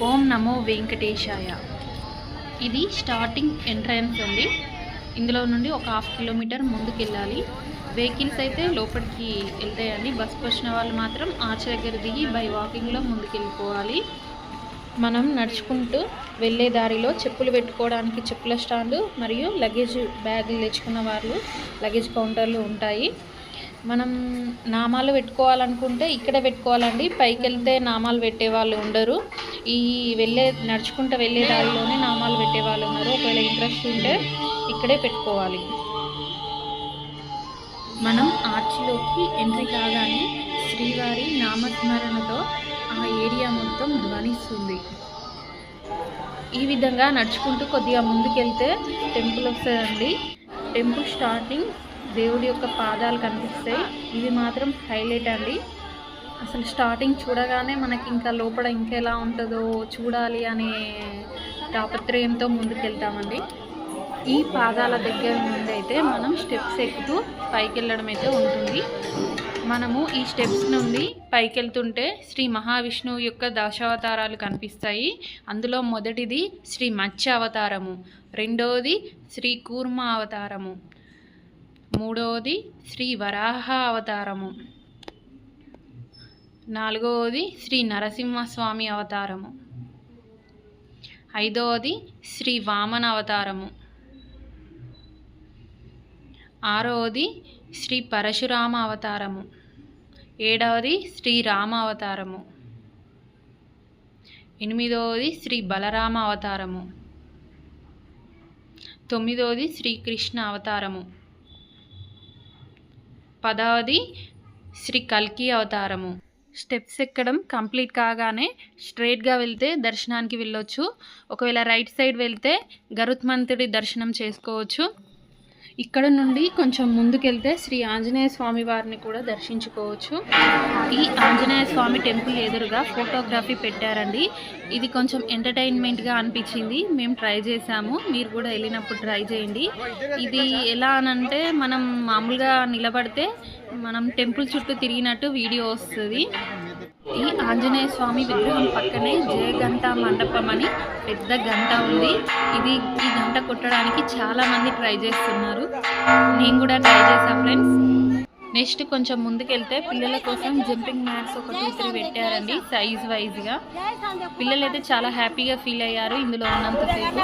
ఓం నమో వెంకటేశాయ. ఇది starting entrance అండి. ఇందులో నుండి ఒక హాఫ్ కిలోమీటర్ ముందుకు వెళ్ళాలి వెహికల్స్ అయితే లోపలికి వెళ్తాయండి. బస్సుకు వచ్చిన వాళ్ళు మాత్రం ఆర్చ్ దగ్గర దిగి బై వాకింగ్లో ముందుకు వెళ్ళిపోవాలి మనం నడుచుకుంటూ వెళ్ళే దారిలో చెప్పులు పెట్టుకోవడానికి చెప్పుల స్టాండ్ మరియు లగేజ్ బ్యాగులు తెచ్చుకున్న వాళ్ళు లగేజ్ కౌంటర్లు ఉంటాయి. మనం నామాలు పెట్టుకోవాలనుకుంటే ఇక్కడ పెట్టుకోవాలండి. పైకి వెళ్తే నామాలు పెట్టే వాళ్ళు ఉండరు. ఈ వెళ్ళే నడుచుకుంటూ వెళ్ళే దారిలోనే నామాలు పెట్టే వాళ్ళు ఉన్నారు. ఒకవేళ ఇంట్రెస్ట్ ఉంటే ఇక్కడే పెట్టుకోవాలి. మనం ఆర్చిలోకి ఎంట్రీ కాగానే శ్రీవారి నామస్మరణతో ఆ ఏరియా మొత్తం ధ్వనిస్తుంది. ఈ విధంగా నడుచుకుంటూ కొద్దిగా ముందుకెళ్తే టెంపుల్ వస్తుందండి. టెంపుల్ స్టార్టింగ్ దేవుడి యొక్క పాదాలు కనిపిస్తాయి. ఇది మాత్రం హైలైట్ అండి. అసలు స్టార్టింగ్ చూడగానే మనకి ఇంకా లోపల ఇంకెలా ఉంటుందో చూడాలి అనే తాపత్రయంతో ముందుకెళ్తామండి. ఈ పాదాల దగ్గర నుండి అయితే మనం స్టెప్స్ ఎక్కుతూ పైకి వెళ్ళడం అయితే ఉంటుంది. మనము ఈ స్టెప్స్ నుండి పైకి వెళ్తుంటే శ్రీ మహావిష్ణువు యొక్క దశావతారాలు కనిపిస్తాయి. అందులో మొదటిది శ్రీ మత్స్య అవతారము రెండవది శ్రీ కూర్మ అవతారము మూడవది శ్రీ వరాహ అవతారము నాలుగవది శ్రీ నరసింహస్వామి అవతారము. ఐదవది శ్రీ వామన అవతారము. ఆరవది శ్రీ పరశురామ అవతారము. ఏడవది శ్రీ రామ అవతారము. ఎనిమిదవది శ్రీ బలరామ అవతారము. తొమ్మిదవది శ్రీకృష్ణ అవతారము. పదవది శ్రీ కల్కి అవతారము. స్టెప్స్ ఎక్కడం కంప్లీట్ కాగానే స్ట్రైట్గా వెళ్తే దర్శనానికి వెళ్ళొచ్చు. ఒకవేళ రైట్ సైడ్ వెళ్తే గరుత్మంతుడి దర్శనం చేసుకోవచ్చు. ఇక్కడ నుండి కొంచెం ముందుకెళ్తే శ్రీ ఆంజనేయ స్వామి వారిని కూడా దర్శించుకోవచ్చు. ఈ ఆంజనేయ స్వామి టెంపుల్ ఎదురుగా ఫోటోగ్రఫీ పెట్టారండి. ఇది కొంచెం ఎంటర్టైన్మెంట్గా అనిపించింది. మేము ట్రై చేసాము మీరు కూడా వెళ్ళినప్పుడు ట్రై చేయండి. ఇది ఎలా అనంటే మనం మామూలుగా నిలబడితే మనం టెంపుల్ చుట్టూ తిరిగినట్టు వీడియో వస్తుంది. ఆంజనేయ స్వామి విగ్రహం పక్కనే జయగంట మండపం అని పెద్ద గంట ఉంది. ఇది ఈ గంట కొట్టడానికి చాలా మంది ట్రై చేస్తున్నారు. నేను కూడా ట్రై చేశాను ఫ్రెండ్స్. నెక్స్ట్ కొంచెం ముందుకెళ్తే పిల్లల కోసం జంపింగ్ మ్యాట్స్ ఒక టూ త్రీ పెట్టారండి సైజ్ వైజ్గా పిల్లలు అయితే చాలా హ్యాపీగా ఫీల్ అయ్యారు ఇందులో ఉన్నంతసేపు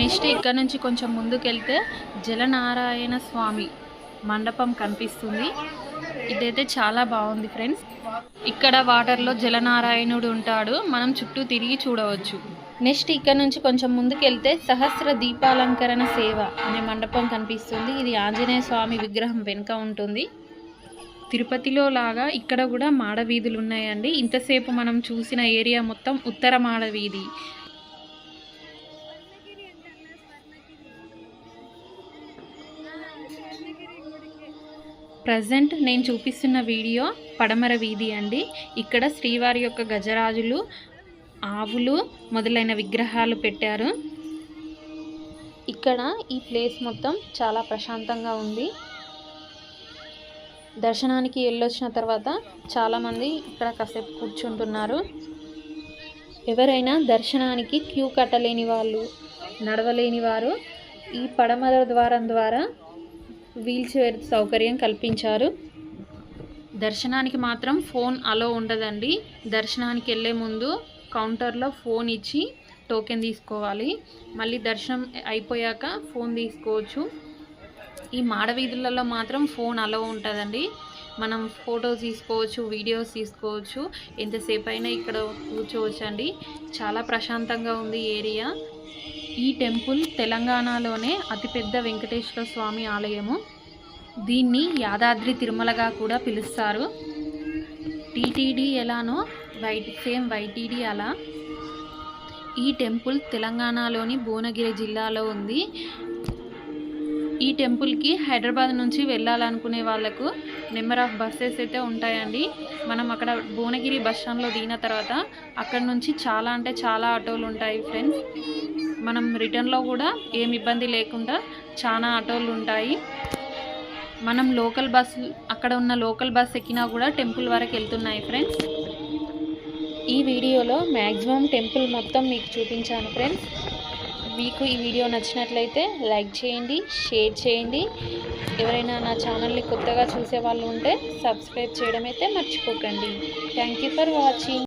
నెక్స్ట్ ఇక్కడ నుంచి కొంచెం ముందుకెళ్తే జలనారాయణ స్వామి మండపం కనిపిస్తుంది. ఇదైతే చాలా బాగుంది ఫ్రెండ్స్. ఇక్కడ వాటర్లో జలనారాయణుడు ఉంటాడు. మనం చుట్టూ తిరిగి చూడవచ్చు. నెక్స్ట్ ఇక్కడ నుంచి కొంచెం ముందుకెళ్తే సహస్ర దీపాలంకరణ సేవ అనే మండపం కనిపిస్తుంది. ఇది ఆంజనేయ స్వామి విగ్రహం వెనుక ఉంటుంది. తిరుపతిలో లాగా ఇక్కడ కూడా మాడవీధులు ఉన్నాయండి. ఇంతసేపు మనం చూసిన ఏరియా మొత్తం ఉత్తర మాడవీధి. ప్రజెంట్ నేను చూపిస్తున్న వీడియో పడమర వీధి అండి. ఇక్కడ శ్రీవారి యొక్క గజరాజులు ఆవులు మొదలైన విగ్రహాలు పెట్టారు. ఇక్కడ ఈ ప్లేస్ మొత్తం చాలా ప్రశాంతంగా ఉంది. దర్శనానికి వెళ్ళొచ్చిన తర్వాత చాలామంది ఇక్కడ కాసేపు కూర్చుంటున్నారు. ఎవరైనా దర్శనానికి క్యూ కట్టలేని వాళ్ళు నడవలేని వారు ఈ పడమర ద్వారం ద్వారా వీల్ చైర్ సౌకర్యం కల్పించారు. దర్శనానికి మాత్రం ఫోన్ అలో ఉండదండి. దర్శనానికి వెళ్ళే ముందు కౌంటర్లో ఫోన్ ఇచ్చి టోకెన్ తీసుకోవాలి. మళ్ళీ దర్శనం అయిపోయాక ఫోన్ తీసుకోవచ్చు. ఈ మాడవీధులలో మాత్రం ఫోన్ అలో ఉంటుందండి. మనం ఫొటోస్ తీసుకోవచ్చు వీడియోస్ తీసుకోవచ్చు. ఎంతసేపు అయినా ఇక్కడ కూర్చోవచ్చు అండి చాలా ప్రశాంతంగా ఉంది ఏరియా. ఈ టెంపుల్ తెలంగాణలోనే అతిపెద్ద వెంకటేశ్వర స్వామి ఆలయము. దీన్ని యాదాద్రి తిరుమలగా కూడా పిలుస్తారు. టీటీడీ ఎలానో వైట్ సేమ్ వైటీడీ అలా. ఈ టెంపుల్ తెలంగాణలోని భువనగిరి జిల్లాలో ఉంది. ఈ టెంపుల్కి హైదరాబాద్ నుంచి వెళ్ళాలనుకునే వాళ్ళకు నెంబర్ ఆఫ్ బస్సెస్ అయితే ఉంటాయండి. మనం అక్కడ భువనగిరి బస్ స్టాండ్లో దిగిన తర్వాత అక్కడ నుంచి చాలా అంటే చాలా ఆటోలు ఉంటాయి ఫ్రెండ్స్. మనం రిటర్న్లో కూడా ఏం ఇబ్బంది లేకుండా చాలా ఆటోలు ఉంటాయి. మనం లోకల్ బస్సు అక్కడ ఉన్న లోకల్ బస్ ఎక్కినా కూడా టెంపుల్ వరకు వెళ్తున్నాయి ఫ్రెండ్స్. ఈ వీడియోలో మ్యాక్సిమం టెంపుల్ మొత్తం మీకు చూపించాను ఫ్రెండ్స్. మీకు ఈ వీడియో నచ్చినట్లయితే లైక్ చేయండి షేర్ చేయండి. ఎవరైనా నా ఛానల్ని కొత్తగా చూసే వాళ్ళు ఉంటే సబ్స్క్రైబ్ చేయడం అయితే మర్చిపోకండి. Thank you for watching